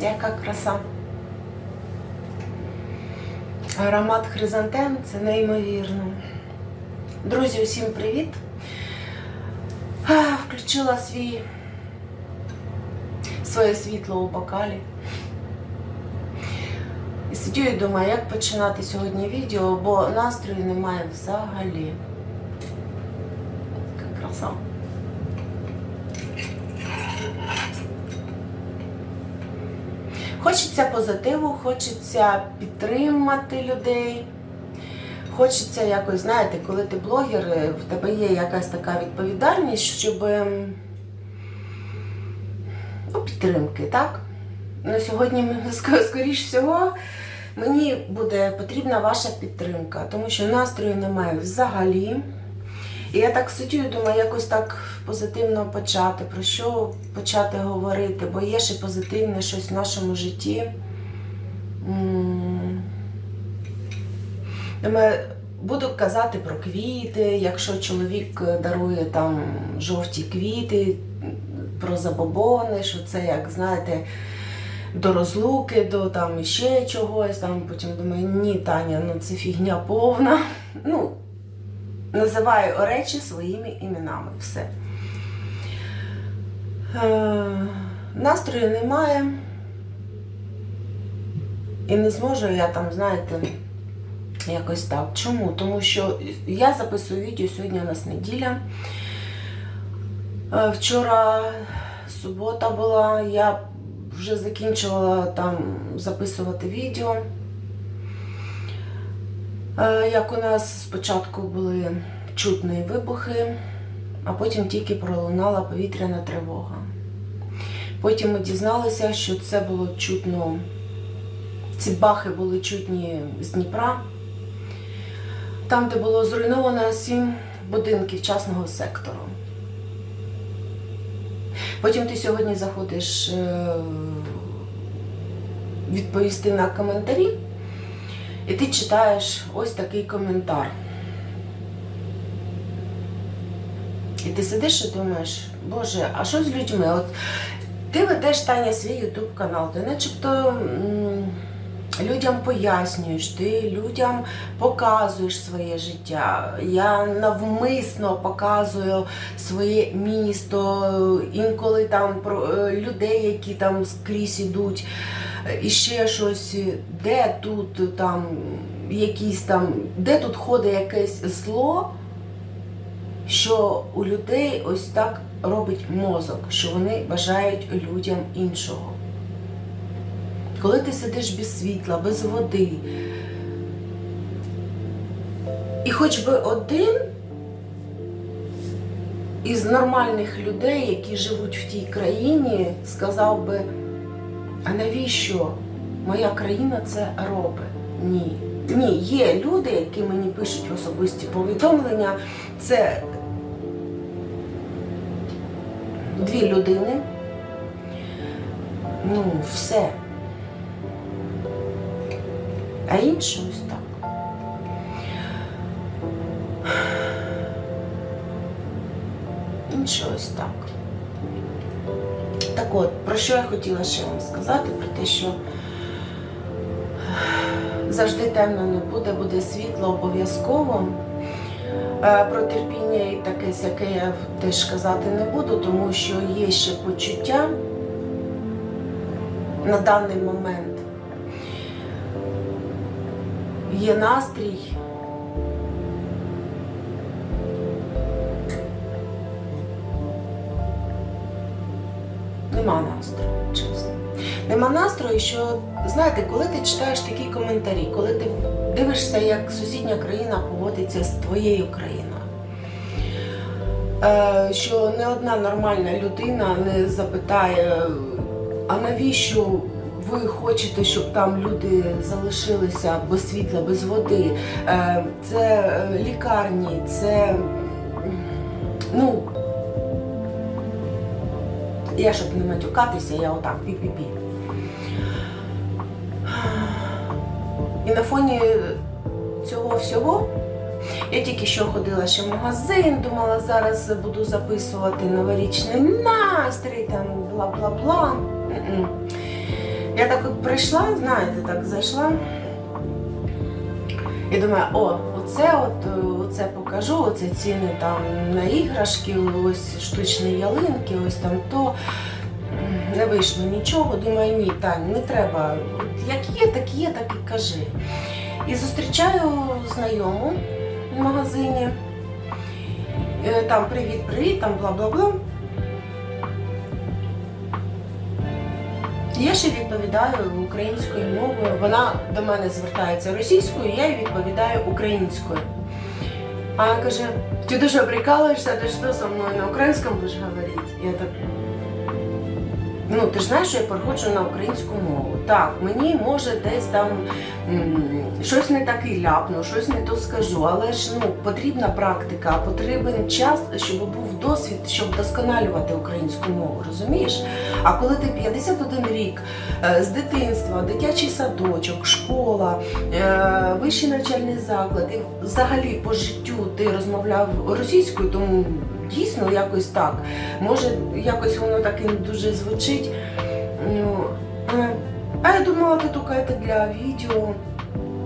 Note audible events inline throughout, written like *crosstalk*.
Яка краса. Аромат хризантем це неймовірно. Друзі, усім привіт! Включила свій своє світло у бокалі. І сидю і думаю, як починати сьогодні відео, бо настрою немає взагалі. Яка краса. Хочеться позитиву, хочеться підтримати людей. Хочеться якось, знаєте, коли ти блогер, в тебе є якась така відповідальність, щоб ем, ну, підтримки, так? На сьогодні, *laughs* скоріш всього, мені буде потрібна ваша підтримка, тому що настрою немає взагалі. Я так сидю і думаю, якось так позитивно почати, про що почати говорити, бо є ще позитивне щось в нашому житті. Думаю, буду казати про квіти, якщо чоловік дарує там жовті квіти, про забобони, що це, як знаєте, до розлуки, до там ще чогось. Там потім думаю, ні, Таня, ну це фігня повна. *laughs* Ну, називаю речі своїми іменами. Все. Е, настрою немає. І не зможу я там, знаєте, якось так. Чому? Тому що я записую відео, сьогодні у нас неділя. Е, Вчора субота була, я вже закінчувала там записувати відео. Е, Як у нас спочатку були чутні вибухи, а потім тільки пролунала повітряна тривога. Потім ми дізналися, що це було чутно, ці бахи були чутні з Дніпра, там, де було зруйновано сім будинків частного сектору. Потім ти сьогодні заходиш е, відповісти на коментарі. І ти читаєш ось такий коментар. І ти сидиш і думаєш, Боже, а що з людьми? От ти ведеш Таня свій ютуб канал, ти начебто людям пояснюєш, ти людям показуєш своє життя. Я навмисно показую своє місто, інколи там про е, людей, які там скрізь ідуть і ще щось, де тут там якісь там, де тут ходить якесь зло, що у людей ось так робить мозок, що вони бажають людям іншого. Коли ти сидиш без світла, без води, і хоч би один із нормальних людей, які живуть в тій країні, сказав би, а навіщо моя країна це робить? Ні. Ні, є люди, які мені пишуть особисті повідомлення. Це дві людини. Ну, все. А інше ось так. Інше ось так. От, про що я хотіла ще вам сказати? Про те, що завжди темно не буде, буде світло обов'язково. Е, Про терпіння і таке сяке я теж казати не буду, тому що є ще почуття на даний момент. Є настрій. Нема настрою, чесно. Нема настрою, що знаєте, коли ти читаєш такі коментарі, коли ти дивишся, як сусідня країна поводиться з твоєю країною, е, що не одна нормальна людина не запитає, а навіщо ви хочете, щоб там люди залишилися без світла, без води, Е, це е, лікарні, це ну. Я, щоб не матюкатися, я отак пі-пі-пі. І на фоні цього всього я тільки що ходила ще в магазин, думала, зараз буду записувати новорічний настрій, там бла-бла-бла. Я так от прийшла, знаєте, так зайшла. І думаю, о, оце от е, оце покажу, оце ціни там на іграшки, ось штучні ялинки, ось там то. Не вийшло нічого. Думаю, ні, Тань, не треба. Як є, так є, так і кажи. І зустрічаю знайому в магазині. Е, Там привіт, привіт, там бла Я ще відповідаю українською мовою. Вона до мене звертається російською, я їй відповідаю українською. А вона каже: ти дуже прикалуєшся, ти що со мною на українському будеш говорити? Я так. Ну, ти ж знаєш, що я переходжу на українську мову. Так, мені може десь там щось не таке ляпну, щось не то скажу, але ж ну потрібна практика, потрібен час, щоб був досвід, щоб вдосконалювати українську мову, розумієш? А коли ти 51 рік е, з дитинства, дитячий садочок, школа, е, вищий навчальний заклад, і взагалі по життю ти розмовляв російською, тому дійсно якось так. Може, якось воно так і не дуже звучить. Ну, е, а я думала, ти це для відео,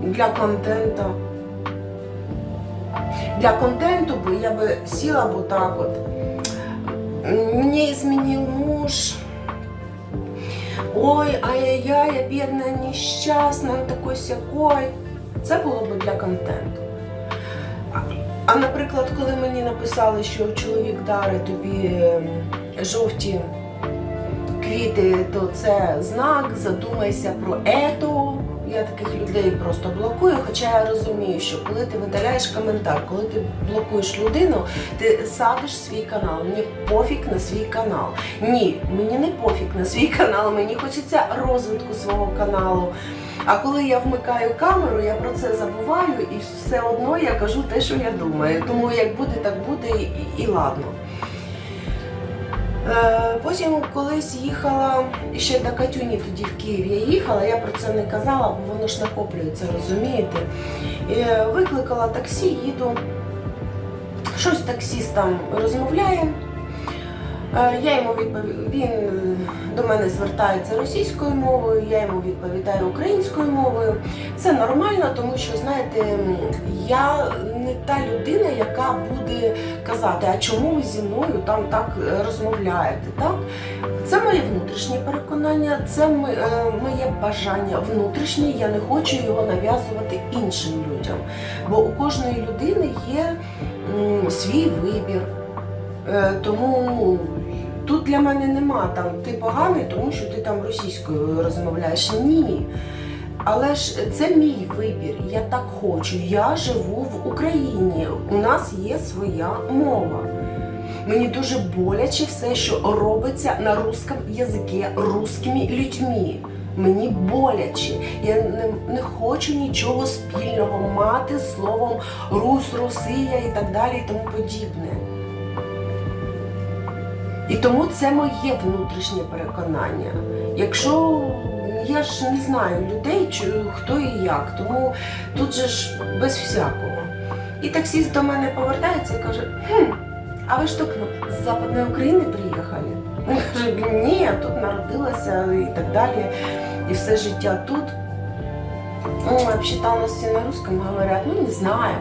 для контенту. Для контенту би я би сіла б так от. Мне изменил муж. Ой, ай-яй-яй, я бідна, нещасна, такой сякой. Це було б для контенту. А, а наприклад, коли мені написали, що чоловік дарить тобі ем, жовті квіти, то це знак, задумайся про ето. Я таких людей просто блокую, хоча я розумію, що коли ти видаляєш коментар, коли ти блокуєш людину, ти садиш свій канал. Мені пофіг на свій канал. Ні, мені не пофіг на свій канал, мені хочеться розвитку свого каналу. А коли я вмикаю камеру, я про це забуваю і все одно я кажу те, що я думаю. Тому як буде, так буде і, і ладно. Е, Потім колись їхала ще до Катюні тоді в Київ я їхала, я про це не казала, бо воно ж накоплюється, розумієте. Е, викликала таксі, їду. Щось таксіст там розмовляє. Е, Я йому відповів, він е, до мене звертається російською мовою, я йому відповідаю українською мовою. Це нормально, тому що, знаєте, я не та людина, яка буде казати, а чому ви зі мною там так е, розмовляєте. Так? Це моє внутрішнє переконання, це моє бажання внутрішнє, я не хочу його нав'язувати іншим людям. Бо у кожної людини є свій вибір. Е, Тому тут для мене нема там ти поганий, тому що ти там російською розмовляєш. Ні. Але ж це мій вибір. Я так хочу. Я живу в Україні. У нас є своя мова. Мені дуже боляче все, що робиться на русском язикі русскими людьми. Мені боляче. Я не, не хочу нічого спільного мати з словом Рус, Росія і так далі і тому подібне. І тому це моє внутрішнє переконання. Якщо я ж не знаю людей, чи хто і як, тому тут же ж без всякого. І таксіст до мене повертається і каже: хм, а ви ж так з Западної України приїхали? Він каже, ні, я тут народилася і так далі, і все життя тут. Ну, обчиталности на русском говорят, ну не знаю.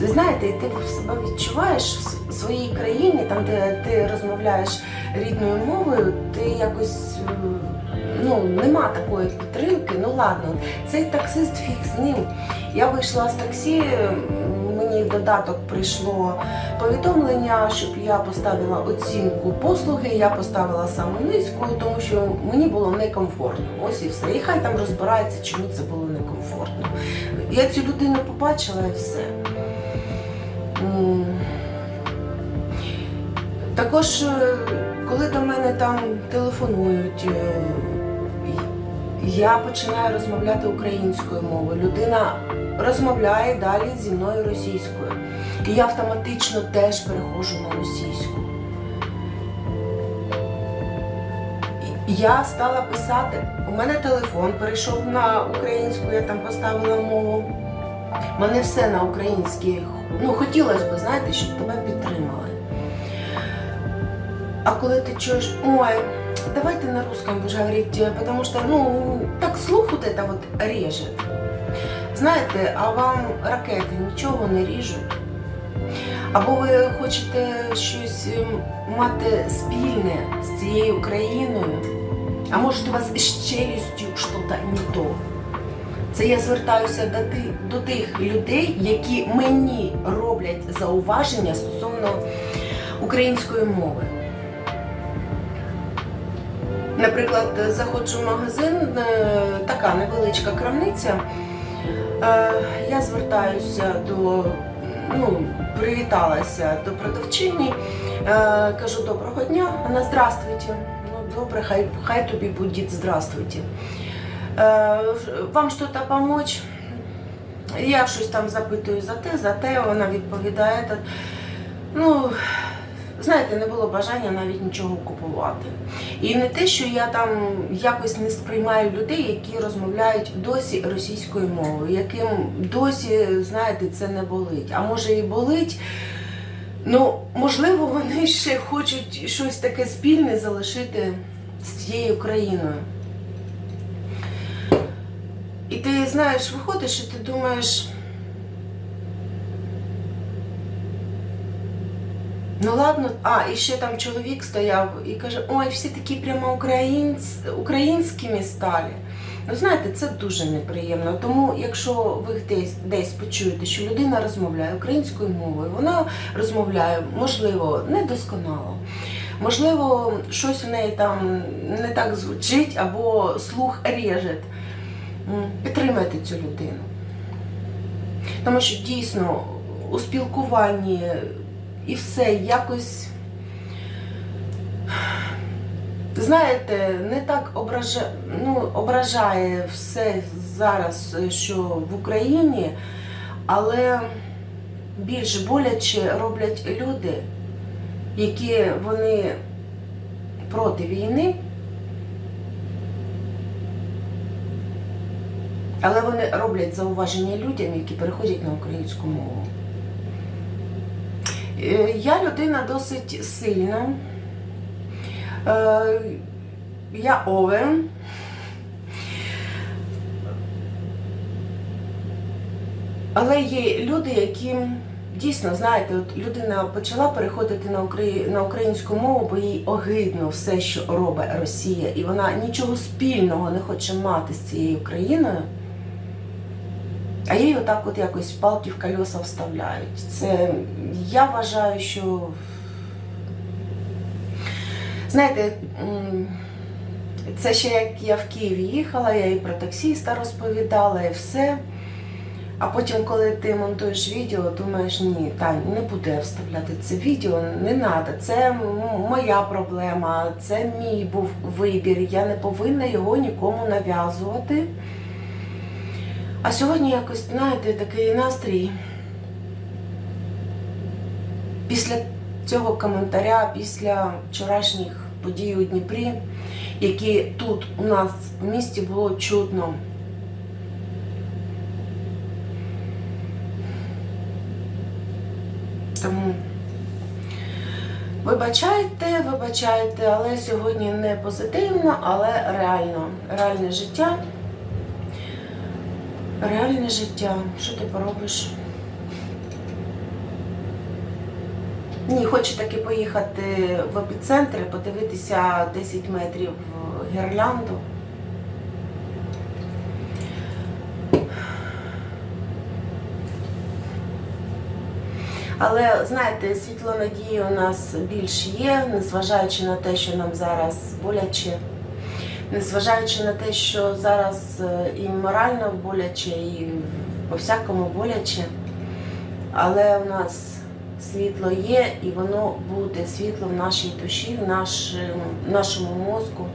Ви знаєте, і ти себе відчуваєш в своїй країні, там, де ти розмовляєш рідною мовою, ти якось е, ну, нема такої підтримки. Ну ладно, цей таксист фіг з ним. Я вийшла з таксі, мені в додаток прийшло повідомлення, щоб я поставила оцінку послуги, я поставила саму низьку, тому що мені було некомфортно. Ось і все. І хай там розбирається, чому це було некомфортно. Я цю людину побачила і все. Також, е, коли до мене там телефонують, е, я починаю розмовляти українською мовою. Людина розмовляє далі зі мною російською. І я автоматично теж переходжу на російську. Я стала писати. У мене телефон перейшов на українську, я там поставила мову. У мене все на українській. Ну, хотілося б, знаєте, щоб тебе підтримали. А коли ти чуєш, ой, давайте на русском будешь говорить, э, потому что, ну, так слух вот это вот режет. Знаєте, а вам ракети нічого не ріжуть? Або ви хочете щось ем, мати спільне з цією країною? А може у вас з челюстю щось не то? Це я звертаюся до тих, до тих людей, які мені роблять зауваження стосовно української мови. Наприклад, заходжу в магазин, е, така невеличка крамниця. Е, Я звертаюся до, ну, привіталася до продавчині, е, кажу доброго дня, вона здравствуйте. Ну, добре, хай, хай тобі буде здравствуйте. Е, Вам щось допомочь? Я щось там запитую за те, за те, вона відповідає. «Та, Ну, знаєте, не було бажання навіть нічого купувати. І не те, що я там якось не сприймаю людей, які розмовляють досі російською мовою, яким досі, знаєте, це не болить. А може і болить. Ну, можливо, вони ще хочуть щось таке спільне залишити з цією країною. Ти знаєш, виходиш, і ти думаєш. Ну ладно, а і ще там чоловік стояв і каже: ой, всі такі прямо українсь... українськими стали. Ну, знаєте, це дуже неприємно. Тому, якщо ви десь, десь почуєте, що людина розмовляє українською мовою, вона розмовляє, можливо, недосконало. Можливо, щось у неї там не так звучить або слух реже. Підтримайте цю людину. Тому що дійсно у спілкуванні і все якось. Знаєте, не так ображає, ну, ображає все зараз, що в Україні, але більш боляче роблять люди, які вони проти війни, але вони роблять зауваження людям, які переходять на українську мову. Е, Я людина досить сильна. Е, Я овен. Але є люди, які дійсно, знаєте, от людина почала переходити на, на українську мову, бо їй огидно все, що робить Росія, і вона нічого спільного не хоче мати з цією країною. А їй отак от якось палки в колеса вставляють. Це я вважаю, що знаєте, це ще як я в Києві їхала, я і про таксіста розповідала, і все. А потім, коли ти монтуєш відео, думаєш, ні, Тань, не буду я вставляти це відео, не треба. Це моя проблема, це мій був вибір. Я не повинна його нікому нав'язувати. А сьогодні якось, знаєте, такий настрій. Після цього коментаря, після вчорашніх подій у Дніпрі, які тут у нас в місті було чутно. Тому вибачайте, вибачайте, але сьогодні не позитивно, але реально, реальне життя. Реальне життя. Що ти поробиш? Ні, хочу таки поїхати в епіцентр, подивитися 10 метрів гірлянду. Але знаєте, світло надії у нас більш є, незважаючи на те, що нам зараз боляче, незважаючи на те, що зараз е, і морально боляче, і по всякому боляче. Але у нас світло є, і воно буде світло в нашій душі, в нашому, в нашому мозку.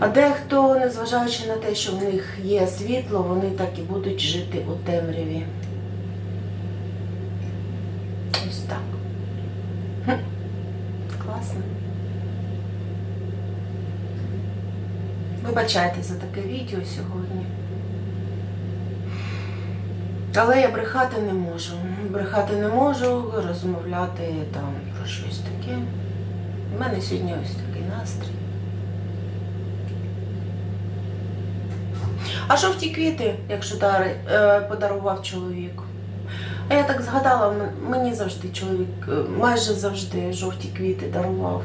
А дехто, незважаючи на те, що в них є світло, вони так і будуть жити у темряві. Ось так. Класно. Вибачайте за таке відео сьогодні. Але я брехати не можу. Брехати не можу, розмовляти там про щось таке. У мене сьогодні ось такий настрій. А жовті квіти, якщо дари, е, подарував чоловік. А я так згадала, мені завжди чоловік, е, майже завжди жовті квіти дарував.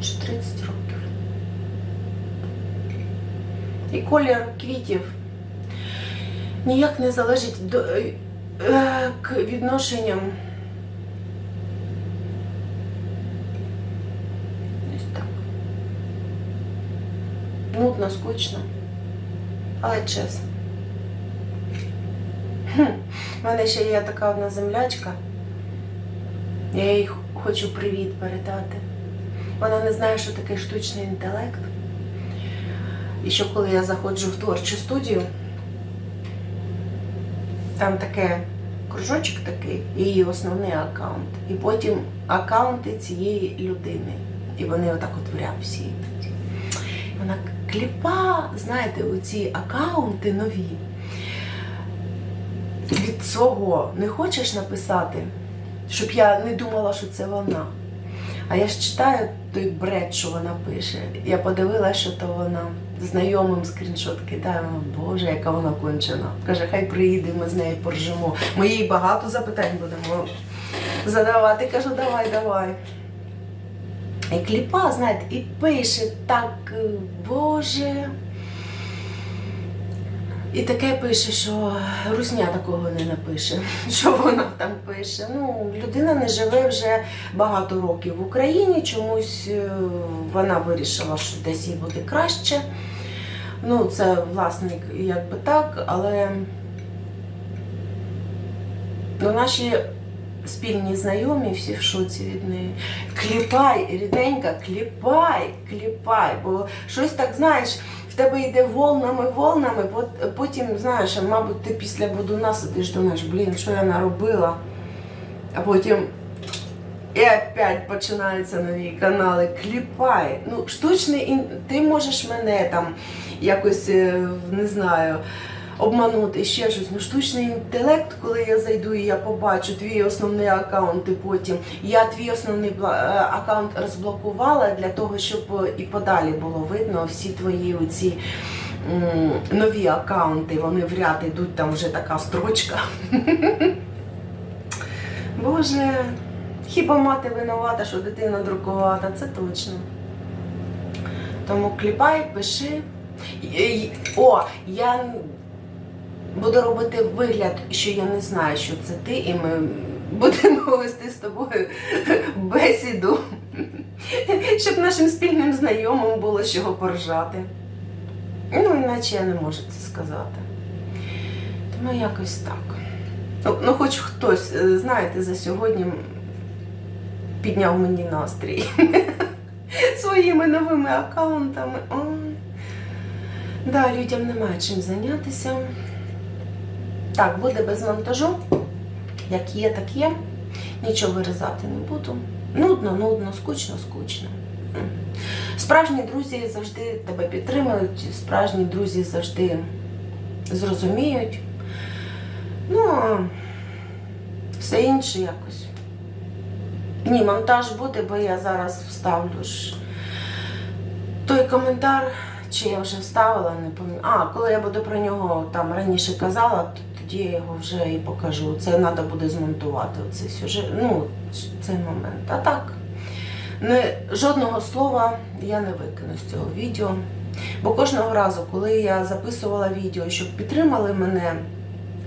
Вже 30 років. Колір квітів ніяк не залежить до, е, е, к відношенням. Ось так. Нудно, скучно. Але чесно. У мене ще є така одна землячка. Я їй хочу привіт передати. Вона не знає, що таке штучний інтелект. І що коли я заходжу в творчу студію, там таке кружочок такий, її основний аккаунт. І потім аккаунти цієї людини. І вони отак от в ряд всі. Вона кліпа, знаєте, оці аккаунти нові. Від свого не хочеш написати, щоб я не думала, що це вона. А я ж читаю той бред, що вона пише. Я подивилася, що то вона знайомим скріншот кидає. Боже, яка вона кончена. Каже, хай приїде, ми з нею поржемо. Ми їй багато запитань будемо задавати. Кажу, давай, давай. І кліпа, знаєте, і пише так, Боже. І таке пише, що Русня такого не напише, *laughs* що вона там пише. Ну, людина не живе вже багато років в Україні, чомусь е, вона вирішила, що десь їй буде краще. Ну, це власник якби так, але ну, наші спільні знайомі всі в шоці від неї. Кліпай, рідненька, кліпай, кліпай. Бо щось так, знаєш, в тебе йде волнами, волнами, потім, знаєш, мабуть, ти після будуна сидиш, думаєш, блін, що я наробила. А потім і опять починаються нові канали. Кліпай. Ну, штучний ти можеш мене там якось, е, не знаю, обманути ще щось. Ну, штучний інтелект, коли я зайду і я побачу твій основний аккаунт, і потім я твій основний е, аккаунт розблокувала для того, щоб е, і подалі було видно всі твої оці. Нові аккаунти, вони в ряд йдуть, там вже така строчка. *laughs* Боже, хіба мати винувата, що дитина друкувата, це точно. Тому кліпай, пиши. І- О, я буду робити вигляд, що я не знаю, що це ти, і ми будемо *laughs* вести з тобою бесіду, щоб нашим спільним знайомим було з чого поржати. Ну, іначе я не можу це сказати. Тому якось так. Ну, ну хоч хтось, е, знаєте, за сьогодні підняв мені настрій *laughs* своїми новими аккаунтами. Да, людям немає чим зайнятися. Так, буде без монтажу. Як є, так є. Нічого вирізати не буду. Нудно, нудно, скучно, скучно. Справжні друзі завжди тебе підтримують, справжні друзі завжди зрозуміють. Ну, а все інше якось. Ні, монтаж буде, бо я зараз вставлю ж той коментар, чи я вже вставила, не пам'ятаю. А, коли я буду про нього там раніше казала, то тоді я його вже і покажу. Це треба буде змонтувати оцей сюжет. Ну, цей момент. А так, не, жодного слова я не викину з цього відео. Бо кожного разу, коли я записувала відео, щоб підтримали мене,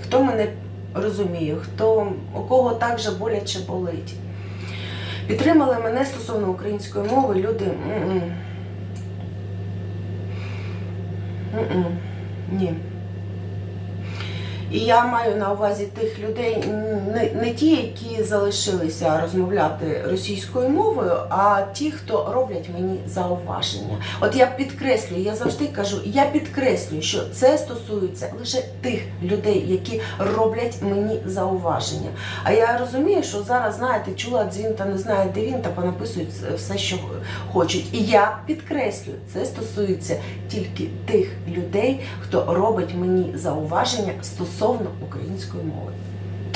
хто мене розуміє, хто, у кого так же боляче болить. Підтримали мене стосовно української мови люди. м-м. М-м. Ні. І я маю на увазі тих людей, не, не ті, які залишилися розмовляти російською мовою, а ті, хто роблять мені зауваження. От я підкреслюю, я завжди кажу, я підкреслюю, що це стосується лише тих людей, які роблять мені зауваження. А я розумію, що зараз, знаєте, чула дзвін та не знає, де він, та понаписують все, що хочуть. І я підкреслюю, це стосується тільки тих людей, хто робить мені зауваження стосовно української мови.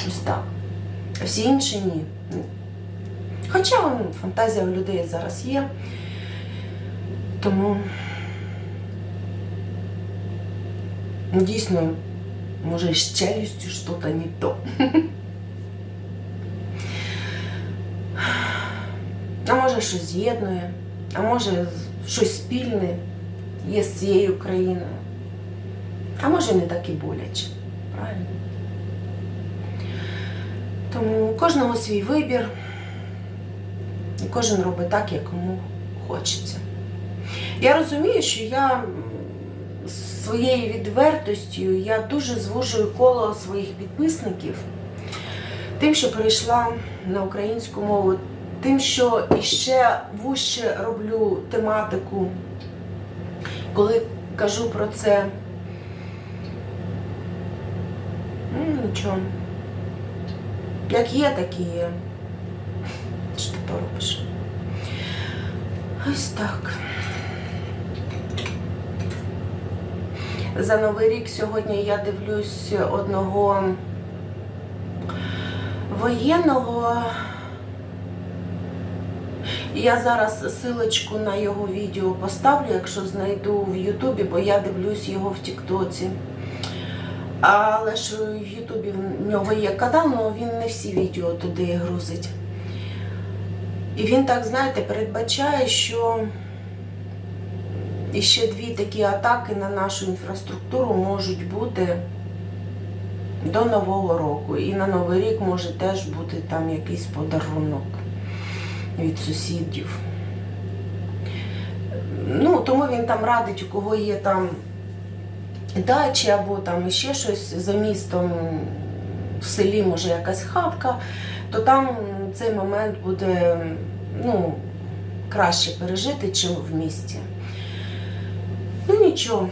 Ось так. всі інші ні. Хоча ну, фантазія у людей зараз є. Тому дійсно, може, з челюстю щось не то. А може щось з'єднує, а може щось спільне є з цією країною. А може не так і боляче. Правильно? Тому кожного свій вибір. І кожен робить так, як кому хочеться. Я розумію, що я своєю відвертостю я дуже звужую коло своїх підписників, тим, що перейшла на українську мову, тим, що іще вужче роблю тематику, коли кажу про це. Ну, нічого. Як є, так і є. Що ти поробиш? Ось так. За Новий рік сьогодні я дивлюсь одного воєнного. Я зараз силочку на його відео поставлю, якщо знайду в Ютубі, бо я дивлюсь його в Тіктоці. Але ж в Ютубі в нього є канал, але він не всі відео туди грузить. І він так, знаєте, передбачає, що іще дві такі атаки на нашу інфраструктуру можуть бути до Нового року. І на Новий рік може теж бути там якийсь подарунок від сусідів. Ну, тому він там радить, у кого є там дачі або там ще щось за містом в селі, може якась хатка, то там цей момент буде ну, краще пережити, чим в місті. Ну нічого.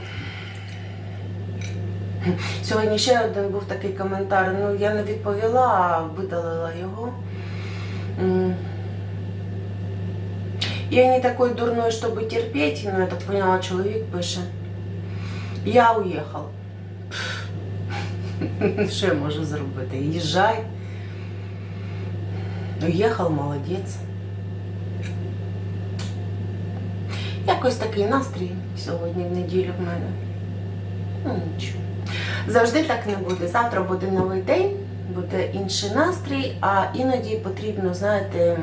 Сьогодні ще один був такий коментар. Ну, я не відповіла, а видалила його. Я не такой дурной, чтобы терпеть, но я так поняла, чоловік пише. Я уїхав. *laughs* Що я можу зробити? Їжджай. Уїхав, молодець. Якось такий настрій сьогодні в неділю в мене. Ну, нічого. Завжди так не буде. Завтра буде новий день, буде інший настрій, а іноді потрібно, знаєте,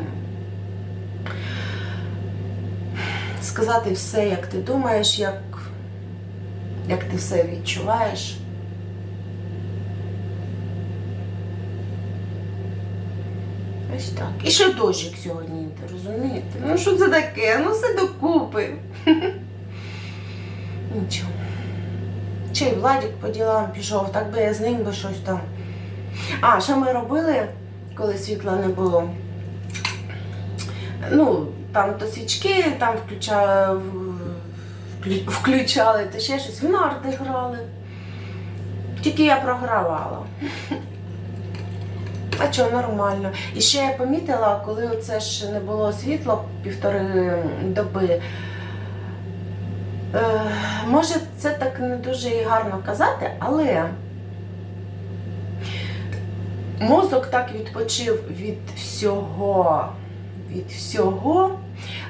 сказати все, як ти думаєш, як, як ти все відчуваєш. Ось так. І ще дощик сьогодні йде, розумієте? Ну що це таке? Ну все докупи. *laughs* Нічого. Чи Владик по ділам пішов, так би я з ним би щось там. А, що ми робили, коли світла не було? Ну, там то свічки там включали, включали, то ще щось в нарди грали. Тільки я програвала. А що, нормально. І ще я помітила, коли оце ж не було світла півтори доби. Е, може, це так не дуже і гарно казати, але мозок так відпочив від всього. Від всього.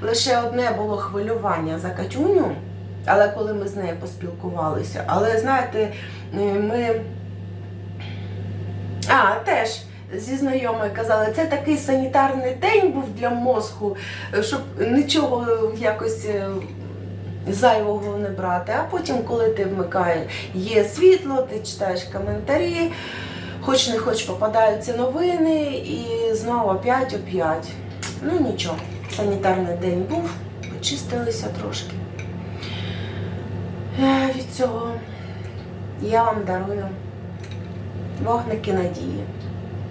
Лише одне було хвилювання за Катюню, але коли ми з нею поспілкувалися. Але знаєте, ми. А, теж зі знайомою казали, це такий санітарний день був для мозку, щоб нічого якось е, зайвого не брати. А потім, коли ти вмикаєш, є світло, ти читаєш коментарі, хоч не хоч попадаються новини, і знову опять оп'ять. Ну нічого, санітарний день був, почистилися трошки. Е, Від цього я вам дарую вогники надії,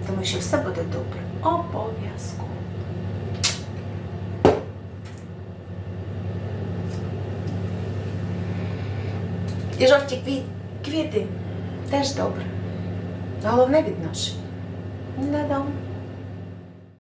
тому що все буде добре. Обов'язково. І жовті квіти теж добре. Головне відношення. Не дам.